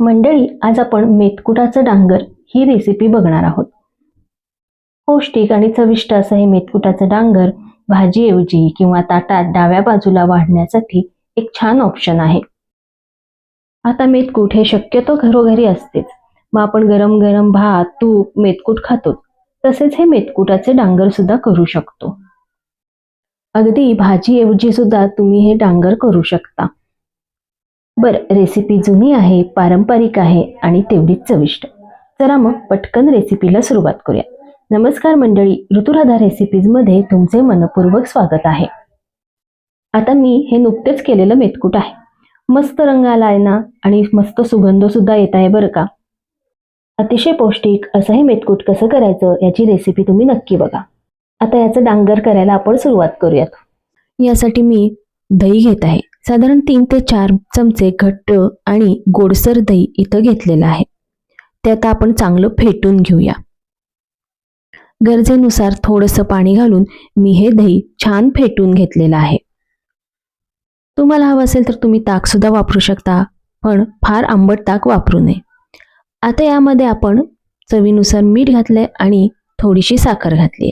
मंडळी आज आपण मेतकुटाचं डांगर ही रेसिपी बघणार आहोत. पौष्टिक आणि चविष्ट असं हे मेतकुटाचं डांगर भाजीऐवजी किंवा ताटात डाव्या बाजूला वाढण्यासाठी एक छान ऑप्शन आहे. आता मेतकूट हे शक्यतो घरोघरी असतेच. मग आपण गरम गरम भात तूप मेतकूट खातो. तसेच हे मेतकुटाचे डांगर सुद्धा करू शकतो. अगदी भाजीऐवजी सुद्धा तुम्ही हे डांगर करू शकता. बरं रेसिपी जुनी आहे पारंपरिक आहे आणि तेवढीच चविष्ट. चला मग पटकन रेसिपीला सुरुवात करूया. नमस्कार मंडळी ऋतुराधा रेसिपीजमध्ये तुमचे मनपूर्वक स्वागत आहे. आता मी हे नुकतेच केलेलं मेतकूट आहे. मस्त रंग आला आहे ना आणि मस्त सुगंध सुद्धा येत आहे बरं का? अतिशय पौष्टिक असं हे मेतकूट कसं करायचं याची रेसिपी तुम्ही नक्की बघा. आता याचं डांगर करायला आपण सुरुवात करूयात. यासाठी मी दही घेत आहे. साधारण तीन ते चार चमचे घट्ट आणि गोडसर दही इथं घेतलेलं आहे. ते आता आपण चांगलं फेटून घेऊया. गरजेनुसार थोडंसं पाणी घालून मी हे दही छान फेटून घेतलेलं आहे. तुम्हाला हवं असेल तर तुम्ही ताक सुद्धा वापरू शकता पण फार आंबट ताक वापरू नये. आता यामध्ये आपण चवीनुसार मीठ घातलंय आणि थोडीशी साखर घातली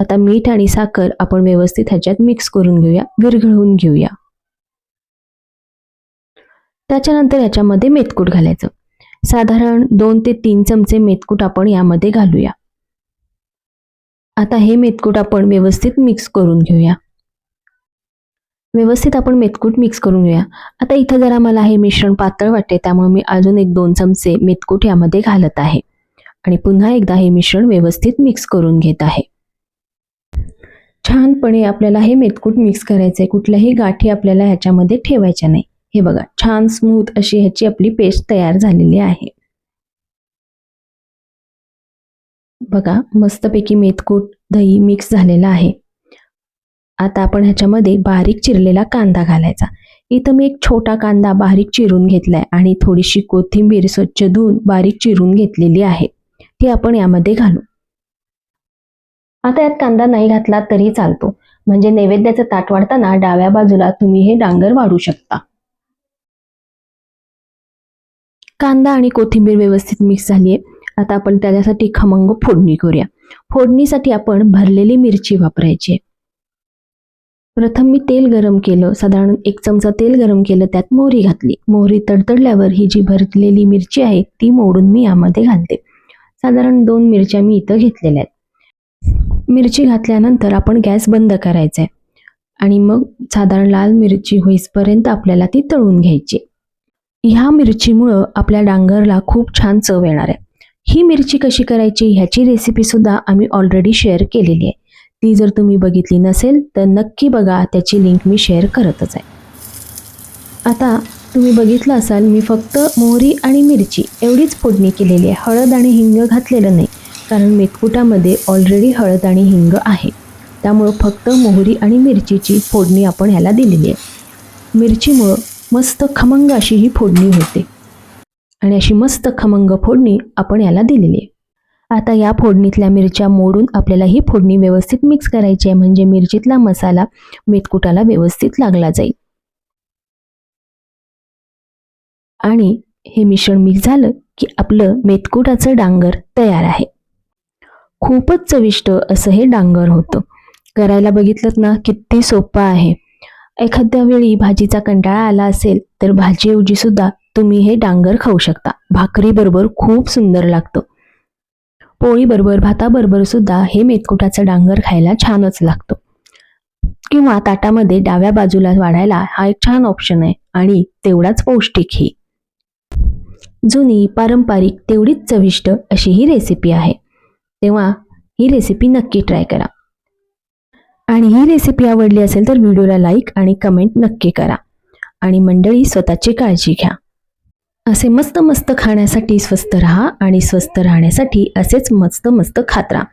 आता मीठ आणि साखर आपण व्यवस्थित ह्याच्यात मिक्स करून घेऊया विरघळवून घेऊया. त्याच्यानंतर याच्यामध्ये मेतकूट घालायचं. साधारण दोन ते तीन चमचे मेतकूट आपण यामध्ये घालूया. आता हे मेतकूट आपण व्यवस्थित मिक्स करून घेऊया. व्यवस्थित आपण मेतकूट मिक्स करून घेऊया. आता इथं जरा मला हे मिश्रण पातळ वाटते त्यामुळे मी अजून एक दोन चमचे मेतकूट यामध्ये घालत आहे. आणि पुन्हा एकदा हे मिश्रण व्यवस्थित मिक्स करून घेत आहे. छानपणे आपल्याला हे मेतकूट मिक्स करायचं आहे कुठल्याही गाठी आपल्याला ह्याच्यामध्ये ठेवायच्या नाही. हे बघा छान स्मूथ अशी ह्याची आपली पेस्ट तयार झालेली आहे. बघा मस्तपैकी मेथकूट दही मिक्स झालेला आहे. आता आपण ह्याच्यामध्ये बारीक चिरलेला कांदा घालायचा. इथं मी एक छोटा कांदा बारीक चिरून घेतलाय आणि थोडीशी कोथिंबीर स्वच्छ धुवून बारीक चिरून घेतलेली आहे. ती आपण यामध्ये घालू. आता यात कांदा नाही घातला तरी चालतो. म्हणजे नैवेद्याचं ताट वाढताना डाव्या बाजूला तुम्ही हे डांगर वाढू शकता. कांदा आणि कोथिंबीर व्यवस्थित मिक्स झाली आहे आता आपण त्याच्यासाठी खमंग फोडणी करूया. फोडणीसाठी आपण भरलेली मिरची वापरायची आहे. प्रथम मी तेल गरम केलं. साधारण एक चमचा तेल गरम केलं. त्यात मोहरी घातली. मोहरी तडतडल्यावर ही जी भरलेली मिरची आहे ती मोडून मी यामध्ये घालते. साधारण दोन मिरच्या मी इथं घेतलेल्या आहेत. मिरची घातल्यानंतर आपण गॅस बंद करायचा आहे. आणि मग साधारण लाल मिरची होईपर्यंत आपल्याला ती तळून घ्यायची ह्या मिरचीमुळं आपल्या डांगरला खूप छान चव येणार आहे. ही मिरची कशी करायची ह्याची रेसिपीसुद्धा आम्ही ऑलरेडी शेअर केलेली आहे. ती जर तुम्ही बघितली नसेल तर नक्की बघा त्याची लिंक मी शेअर करतच आहे. आता तुम्ही बघितलं असाल मी फक्त मोहरी आणि मिरची एवढीच फोडणी केलेली आहे. हळद आणि हिंग घातलेलं नाही कारण मेथकुटामध्ये ऑलरेडी हळद आणि हिंग आहे. त्यामुळं फक्त मोहरी आणि मिरचीची फोडणी आपण ह्याला दिलेली आहे. मिरचीमुळं मस्त खमंग अशी ही फोडणी होते. आणि अशी मस्त खमंग फोडणी आपण याला दिलेली आहे. आता या फोडणीतल्या मिरच्या मोडून आपल्याला ही फोडणी व्यवस्थित मिक्स करायची आहे. म्हणजे मिरचीतला मसाला मेथकुटाला व्यवस्थित लागला जाईल. आणि हे मिश्रण मिक्स झालं की आपलं मेथकुटाचं डांगर तयार आहे. खूपच चविष्ट असं हे डांगर होतं. करायला बघितलं ना किती सोपं आहे. एखाद्या वेळी भाजीचा कंटाळा आला असेल तर भाजीऐवजी सुद्धा तुम्ही हे डांगर खाऊ शकता. भाकरी बरोबर खूप सुंदर लागतं. पोळीबरोबर भाताबरोबर सुद्धा हे मेतकुटाचं डांगर खायला छानच लागतं. किंवा ताटामध्ये डाव्या बाजूला वाढायला हा एक छान ऑप्शन आहे आणि तेवढाच पौष्टिक ही. जुनी पारंपरिक तेवढीच चविष्ट अशी ही रेसिपी आहे. तेव्हा ही रेसिपी नक्की ट्राय करा. आणि ही रेसिपी आवडली असेल तर व्हिडिओला लाईक आणि कमेंट नक्की करा. आणि मंडळी स्वतःची काळजी घ्या. असे मस्त मस्त खाण्यासाठी स्वस्त राहा आणि स्वस्त राहण्यासाठी असेच मस्त मस्त खात राहा.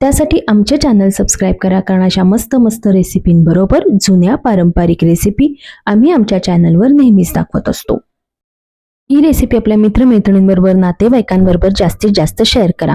त्यासाठी आमचे चॅनल सबस्क्राईब करा कारण अशा मस्त मस्त रेसिपींबरोबर जुन्या पारंपरिक रेसिपी आम्ही आमच्या चॅनलवर नेहमीच दाखवत असतो. ही रेसिपी आपल्या मित्रमैत्रिणींबरोबर नातेवाईकांबरोबर जास्तीत जास्त शेअर करा.